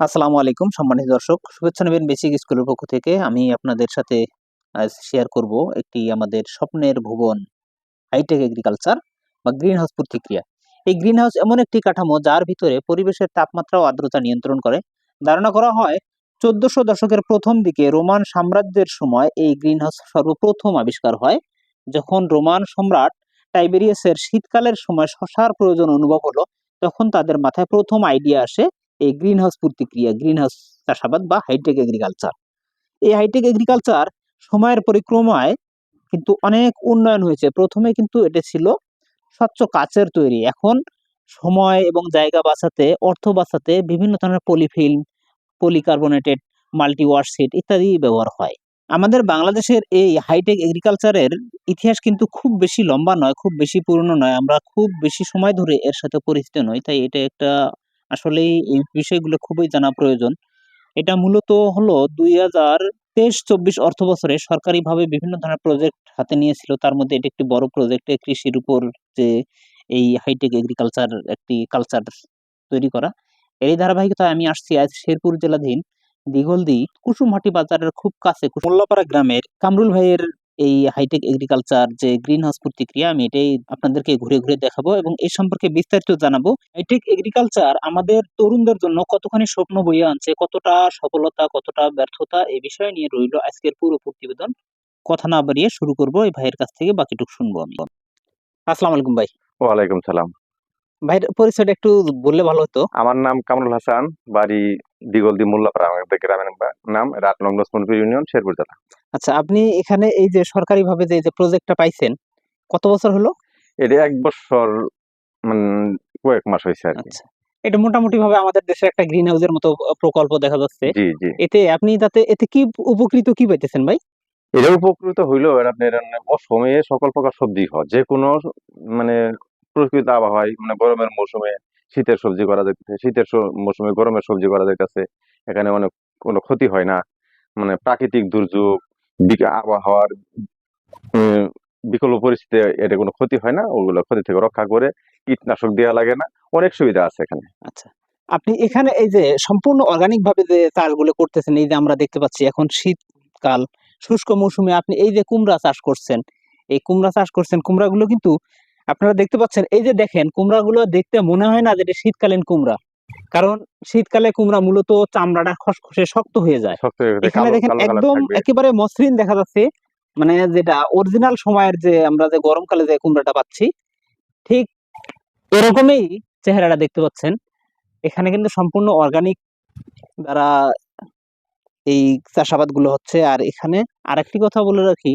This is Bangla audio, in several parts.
আসসালামু আলাইকুম, সম্মানিত দর্শক। শুভেচ্ছা নেবেন বেসিক স্কুলের পক্ষ থেকে। আমি আপনাদের সাথে শেয়ার করব একটি আমাদের স্বপ্নের ভুবন হাইটেক এগ্রিকালচার বা গ্রিন হাউস প্রতিক্রিয়া। এই গ্রিন হাউস এমন একটি কাঠামো যার ভিতরে পরিবেশের তাপমাত্রা ও আর্দ্রতা নিয়ন্ত্রণ করে। ধারণা করা হয়, চোদ্দশো দশকের প্রথম দিকে রোমান সাম্রাজ্যের সময় এই গ্রিন হাউস সর্বপ্রথম আবিষ্কার হয়, যখন রোমান সম্রাট টাইবেরিয়াসের শীতকালের সময় শশার প্রয়োজন অনুভব হলো, তখন তাদের মাথায় প্রথম আইডিয়া আসে এই গ্রিন হাউস প্রতিক্রিয়া গ্রিন হাউস চাষাবাদ বা হাইটেক এগ্রিকালচার এই হাইটেক এগ্রিকালচার সময়ের পরিক্রমায় কিন্তু অনেক উন্নয়ন হয়েছে। প্রথমে কিন্তু এটা ছিল স্বচ্ছ কাচের তৈরি। এখন সময় এবং জায়গা বাঁচাতে, অর্থ বাঁচাতে বিভিন্ন ধরনের পলিফিল্ম পলিকার্বনেটেড মাল্টি ওয়াশশিট ইত্যাদি ব্যবহার হয়। আমাদের বাংলাদেশের এই হাইটেক এগ্রিকালচারের ইতিহাস কিন্তু খুব বেশি লম্বা নয়, খুব বেশি পুরনো নয়। আমরা খুব বেশি সময় ধরে এর সাথে পরিচিত নই, তাই এটা একটা আসলেই এই বিষয়গুলো খুবই জানা প্রয়োজন। এটা মূলত হলো দুই হাজার তেইশ চব্বিশ অর্থ বছরে সরকারিভাবে বিভিন্ন ধরনের প্রজেক্ট হাতে নিয়েছিল। তার মধ্যে এটি একটি বড় প্রজেক্ট কৃষির উপর যে এই হাইটেক এগ্রিকালচার একটি কালচার তৈরি করা। এই ধারাবাহিকতায় আমি আসছি আজ শেরপুর জেলাধীন দিঘলদি কুসুমহাটি বাজারের খুব কাছে মোল্লাপাড়া গ্রামের কামরুল ভাইয়ের এই হাইটেক এগ্রিকালচার যে গ্রিন হাউস প্রতিক্রিয়া আমি এটাই আপনাদেরকে ঘুরে ঘুরে দেখাবো এবং এই সম্পর্কে বিস্তারিত জানাব। হাইটেক এগ্রিকালচার আমাদের তরুণদের জন্য কতখানি স্বপ্ন বইয়ে আনছে কতটা সফলতা কতটা ব্যর্থতা এই বিষয় নিয়ে রইল আজকের পুরো প্রতিবেদন। কথা না বাড়িয়ে শুরু করব এই ভাইয়ের কাছ থেকে বাকিটুকু শুনব আমি। আসসালামু আলাইকুম ভাই। ওয়ালাইকুম সালাম। ভাইয়ের পরিচয়টা একটু বললে ভালো হতো। আমার নাম কামরুল হাসান বাড়ি দিগলদি মোল্লাপাড়া আমাদের গ্রামের নাম রাত নং লক্ষ্মণপুর ইউনিয়ন শেরপুর জেলা। আচ্ছা আপনি এখানে এই যে সরকারি ভাবে যে যে প্রজেক্টটা পাইছেন কত বছর হলো? এটা এক বছর মানে কয়েক মাস হয়েছে আর আচ্ছা এটা মোটামুটি ভাবে আমাদের দেশে একটা গ্রিন হাউসের মতো প্রকল্প দেখা যাচ্ছে। জি জি। এতে আপনি তাতে এতে কি উপকৃত কি পাইতেছেন ভাই? এটা উপকৃত হইলেও আপনার অসময়ে সকল প্রকার সবজি হয় যে কোনো মানে প্রকৃত আবহাওয়ায় মানে গরমের মৌসুমে শীতের সবজি করা যাইতেছে, শীতের মৌসুমে গরমের সবজি করা যাইতেছে, এখানে অনেক, কোনো ক্ষতি হয় না। মানে প্রাকৃতিক দুর্যোগ আবহাওয়ার বিকল্প পরিস্থিতি এটা কোনো ক্ষতি হয় না, ওগুলো ক্ষতি থেকে রক্ষা করে কীটনাশক দেওয়া লাগে না, অনেক সুবিধা আছে এখানে। আচ্ছা আপনি এখানে এই যে সম্পূর্ণ অর্গানিক ভাবে যে চাষগুলো করতেছেন, এই যে আমরা দেখতে পাচ্ছি এখন শীতকাল, শুষ্ক মৌসুমে আপনি এই যে কুমড়া চাষ করছেন, এই কুমড়া চাষ করছেন, কুমড়াগুলো কিন্তু আপনারা দেখতে পাচ্ছেন এই যে দেখেন কুমড়াগুলো দেখতে মনে হয় না যে এটা শীতকালীন কুমড়া। কারণ শীতকালে কুমড়া মূলত চামড়াটা খসখসে শক্ত হয়ে যায়। এখানে দেখেন একদম একেবারে মসৃণ দেখা যাচ্ছে মানে যেটা অরিজিনাল সময়ের যে আমরা যে গরমকালে যে কুমড়াটা পাচ্ছি ঠিক এরকমই চেহারাটা দেখতে পাচ্ছেন। এখানে কিন্তু সম্পূর্ণ অর্গানিক দ্বারা এই চাষাবাদগুলো হচ্ছে। আর এখানে আরেকটি কথা বলে রাখি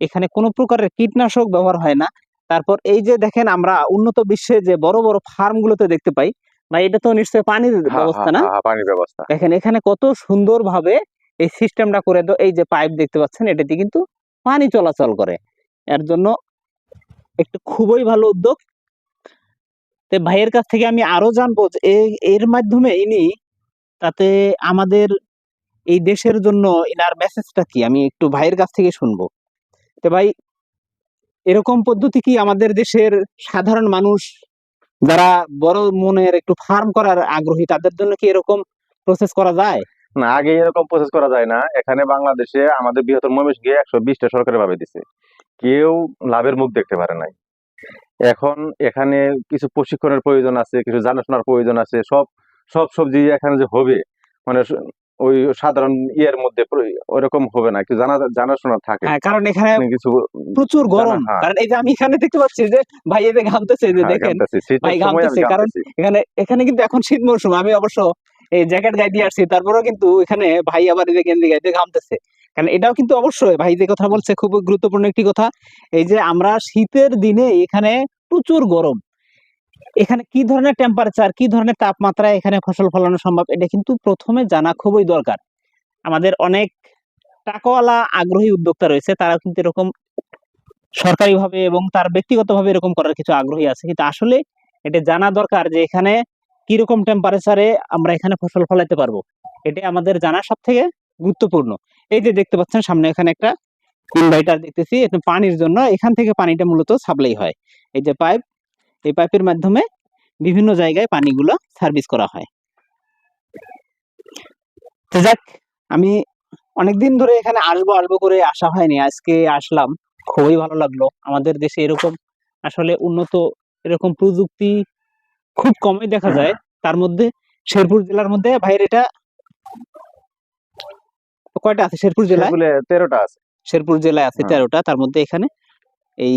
এখানে কোনো প্রকারের কীটনাশক ব্যবহার হয় না। তারপর এই যে দেখেন আমরা উন্নত বিশ্বে যে বড় বড় ফার্ম গুলোতে দেখতে পাই বা এটা তো নিশ্চয়ই পানির হ্যাঁ, ব্যবস্থা হ্যাঁ, না? হ্যাঁ, পানির ব্যবস্থা। দেখেন এখানে কত সুন্দরভাবে এই সিস্টেমটা করে দাও এই যে পাইপ দেখতে পাচ্ছেন এটাতে কিন্তু পানি চলাচল করে। এর জন্য একটু খুবই ভালো উদ্যোগ। তো ভাইয়ের কাছ থেকে আমি আরও জানব যে এই- এর মাধ্যমে ইনি তাতে আমাদের এই দেশের জন্য ইনার মেসেজটা কি? আমি একটু ভাইয়ের কাছ থেকে শুনব। তো ভাই এরকম পদ্ধতি কি আমাদের দেশের সাধারণ মানুষ যারা বড় মনের একটু ফার্ম করার আগ্রহী, তাদের জন্য কি এরকম প্রসেস করা যায়? না, আগে এরকম প্রসেস করা যায় না। এখানে বাংলাদেশে আমাদের বৃহত্তর গিয়ে একশো বিশটা সরকারি ভাবে দিছে। কেউ লাভের মুখ দেখতে পারে নাই। এখন এখানে কিছু প্রশিক্ষণের প্রয়োজন আছে, কিছু জানাশোনার প্রয়োজন আছে, সব সব সবজি এখানে যে হবে মানে ওই সাধারণ ইয়ের মধ্যে ওরকম হবে না কিছু জানা জানাশোনা থাকে। হ্যাঁ কারণ এখানে কিছু প্রচুর গরম। হ্যাঁ। কারণ এই যে আমি এখানে দেখতে পাচ্ছি যে ভাই যে ঘামতেছে যে হ্যাঁ, দেখেন ভাই ঘামতেছে, কারণ এখানে এখানে কিন্তু এখন শীত মৌসুম আমি অবশ্য এই জ্যাকেট গায়ে দিয়ে আসছি তারপরেও কিন্তু এখানে ভাই আবার এই যে গেঞ্জি গায়ে দিয়ে ঘামতেছে। কারণ এটাও কিন্তু অবশ্যই ভাই যে কথা বলছে খুব গুরুত্বপূর্ণ একটি কথা। এই যে আমরা শীতের দিনে এখানে প্রচুর গরম। এখানে কি ধরনের টেম্পারেচার কি ধরনের তাপমাত্রা এখানে ফসল ফলানো সম্ভব, এটা কিন্তু প্রথমে জানা খুবই দরকার। আমাদের অনেক টাকাওয়ালা, আগ্রহী উদ্যোক্তা রয়েছে তারা কিন্তু এরকম সরকারিভাবে এবং তার ব্যক্তিগতভাবে এরকম করার কিছু আগ্রহী আছে। কিন্তু আসলে এটা জানা দরকার যে এখানে কীরকম টেম্পারেচারে আমরা এখানে ফসল ফলাতে পারব। এটা আমাদের জানা সব থেকে গুরুত্বপূর্ণ। এই যে দেখতে পাচ্ছেন, সামনে এখানে একটা ইনভার্টার দেখতেছি। পানির জন্য এখান থেকে পানিটা মূলত সাপ্লাই হয়। এই যে পাইপ এই পাইপের মাধ্যমে বিভিন্ন জায়গায় পানিগুলো সার্ভিস করা হয়। তো যাক আমি অনেকদিন ধরে এখানে আসব আসব করে আসা হয়নি আজকে আসলাম। খুবই ভালো লাগল। আমাদের দেশে এরকম আসলে উন্নত এরকম প্রযুক্তি খুব কমই দেখা যায়। তার মধ্যে শেরপুর জেলার মধ্যে ভাইয়ের এটা কয়টা আছে? শেরপুর জেলায়? বলে তেরোটা আছে। শেরপুর জেলায় আছে হ্যাঁ। তেরোটা। তার মধ্যে এখানে এই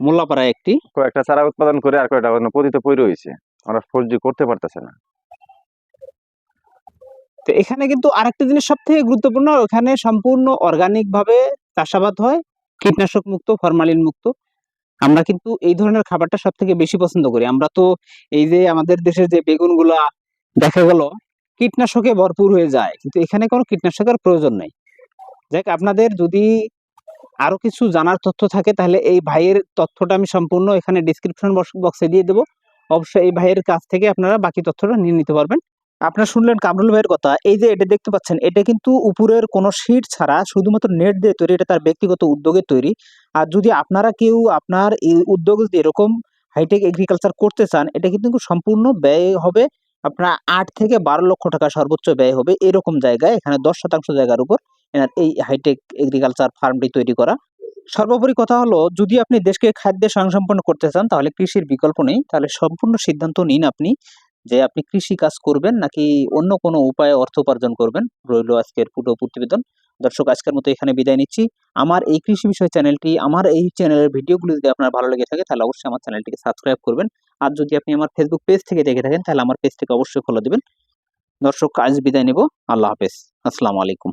মোল্লাপাড়ায় একটি। কয়েকটা চারা উৎপাদন করে আর কয়েকটা পতিত পইরে হয়েছে। আমরা ফৌজি করতে পারতেছে না। তো এখানে কিন্তু আরেকটা জিনিস সব থেকে গুরুত্বপূর্ণ ওখানে সম্পূর্ণ অর্গানিক ভাবে চাষাবাদ হয় কীটনাশক মুক্ত ফরমালিন মুক্ত আমরা কিন্তু এই ধরনের খাবারটা সব থেকে বেশি পছন্দ করি। আমরা তো এই যে আমাদের দেশের যে বেগুনগুলা দেখা গেল কীটনাশকে ভরপুর হয়ে যায়। কিন্তু এখানে কোনো কীটনাশকের প্রয়োজন নেই। দেখ আপনাদের যদি আরও কিছু জানার তথ্য থাকে, তাহলে এই ভাইয়ের তথ্যটা আমি সম্পূর্ণ এখানে ডিসক্রিপশন বক্সে দিয়ে দেবো। অবশ্যই এই ভাইয়ের কাছ থেকে আপনারা বাকি তথ্যটা নিয়ে নিতে পারবেন। আপনারা শুনলেন কামরুল ভাইয়ের কথা, এই যে এটা দেখতে পাচ্ছেন, এটা কিন্তু উপরের কোনো শীট ছাড়া শুধুমাত্র নেট দিয়ে তৈরি, এটা তার ব্যক্তিগত উদ্যোগে তৈরি। আর যদি আপনারা কেউ আপনার উদ্যোগ যদি এরকম হাইটেক এগ্রিকালচার করতে চান, এটা কিন্তু সম্পূর্ণ ব্যয় হবে, আপনার আট থেকে বারো লক্ষ টাকা সর্বোচ্চ ব্যয় হবে, এরকম জায়গায়, এখানে দশ শতাংশ জায়গার উপর। এনার এই হাইটেক এগ্রিকালচার ফার্মটি তৈরি করা। সর্বোপরি কথা হলো, যদি আপনি দেশকে খাদ্যে স্বয়ংসম্পন্ন করতে চান, তাহলে কৃষির বিকল্প নেই। তাহলে সম্পূর্ণ সিদ্ধান্ত নিন আপনি যে আপনি কৃষি কাজ করবেন নাকি অন্য কোনো উপায়ে অর্থ উপার্জন করবেন। রইল আজকের পুরো প্রতিবেদন। দর্শক, আজকের মতো এখানে বিদায় নিচ্ছি। আমার এই কৃষি বিষয় চ্যানেলটি, আমার এই চ্যানেলের ভিডিওগুলো যদি আপনার ভালো লেগে থাকে, তাহলে অবশ্যই আমার চ্যানেলটিকে সাবস্ক্রাইব করবেন। আর যদি আপনি আমার ফেসবুক পেজ থেকে দেখে থাকেন, তাহলে আমার পেজ পেজটিকে অবশ্যই ফলো দেবেন। দর্শক, আজ বিদায় নেব। আল্লাহ হাফেজ। আসসালামু আলাইকুম।